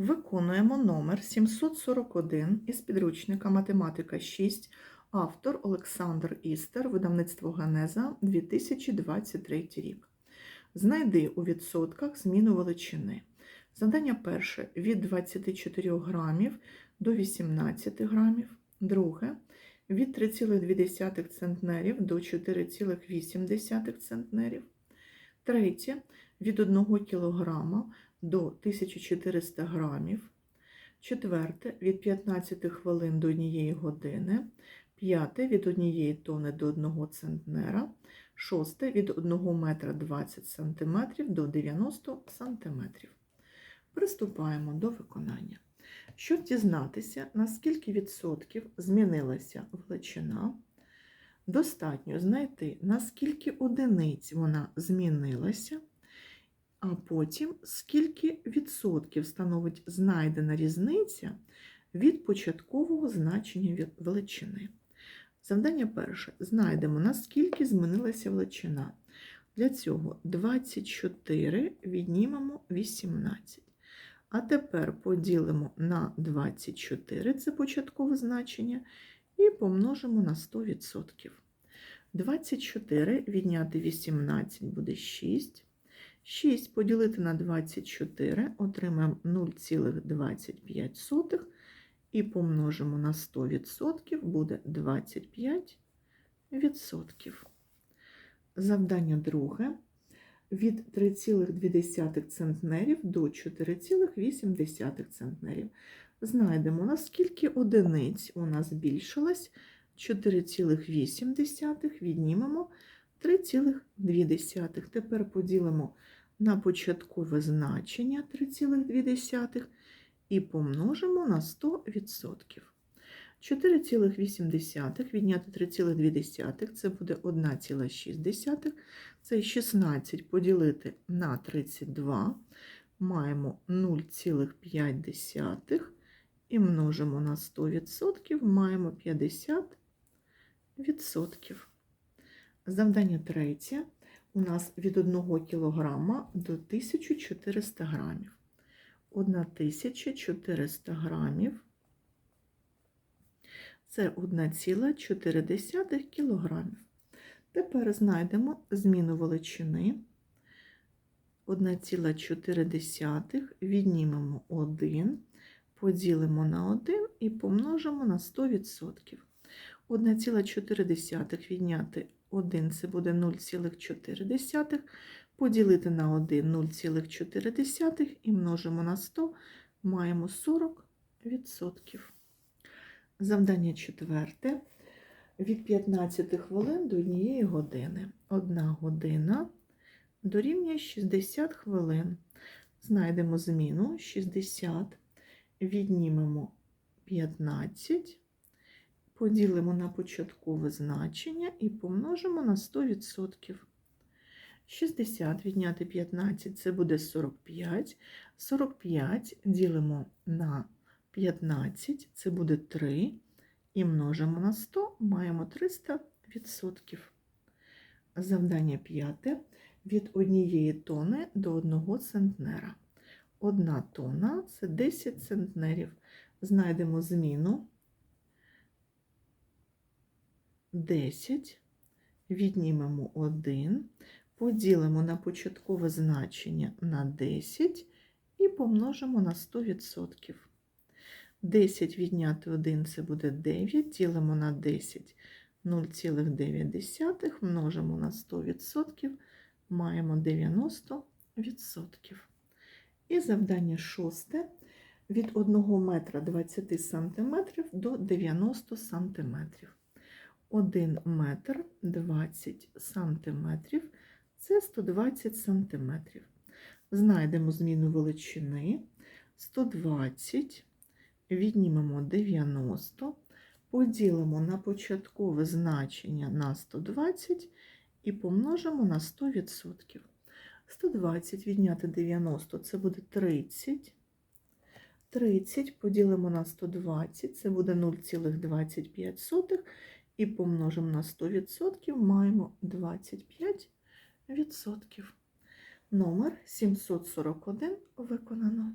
Виконуємо номер 741 із підручника Математика 6, автор Олександр Істер, видавництво Генеза 2023 рік. Знайди у відсотках зміну величини. Завдання перше від 24 грамів до 18 грамів. Друге від 3,2 центнерів до 4,8 центнерів. Третє від 1 кілограма до 1400 грамів. Четверте від 15 хвилин до 1 години. П'яте від 1 тони до 1 центнера. Шосте від 1 метра 20 сантиметрів до 90 сантиметрів. Приступаємо до виконання. Щоб дізнатися, на скільки відсотків змінилася величина, достатньо знайти, на скільки одиниць вона змінилася, а потім скільки відсотків становить знайдена різниця від початкового значення величини. Завдання перше. Знайдемо, наскільки змінилася величина. Для цього 24 віднімемо 18. А тепер поділимо на 24, це початкове значення, і помножимо на 100%. 24 відняти 18 буде 6. 6 поділити на 24, отримаємо 0,25 і помножимо на 100%, буде 25%. Завдання друге. Від 3,2 центнерів до 4,8 центнерів. Знайдемо, наскільки одиниць у нас збільшилось 4,8, віднімемо 3,2. Тепер поділимо на початкове значення 3,2 і помножимо на 100%. 4,8 відняти 3,2 це буде 1,6. Це 16 поділити на 32. Маємо 0,5 і множимо на 100%, маємо 50%. Завдання третє. У нас від 1 кг до 1400 грамів. 1400 грамів це 1,4 кг. Тепер знайдемо зміну величини. 1,4 віднімемо 1, поділимо на 1 і помножимо на 100%. 1,4 відняти 1 це буде 0,4, поділити на 1 0,4 і множимо на 100, маємо 40%. Завдання четверте. Від 15 хвилин до 1 години. 1 година дорівнює 60 хвилин. Знайдемо зміну 60, віднімемо 15, поділимо на початкове значення і помножимо на 100%. 60 відняти 15 це буде 45. 45 ділимо на 15, це буде 3, і множимо на 100, маємо 300%. Завдання п'яте. Від 1 тони до 1 центнера. 1 тонна це 10 центнерів. Знайдемо зміну 10, віднімемо 1, поділимо на початкове значення на 10 і помножимо на 100%. 10 відняти 1 це буде 9, ділимо на 10 0,9, множимо на 100%, маємо 90%. І завдання шосте. Від 1 метра 20 см до 90 см. 1 метр 20 см це 120 см. Знайдемо зміну величини 120 віднімемо 90, поділимо на початкове значення на 120 і помножимо на 100%. 120 відняти 90 це буде 30. 30 поділимо на 120, це буде 0,25 і помножимо на 100%, маємо 25%. Номер 741 виконано.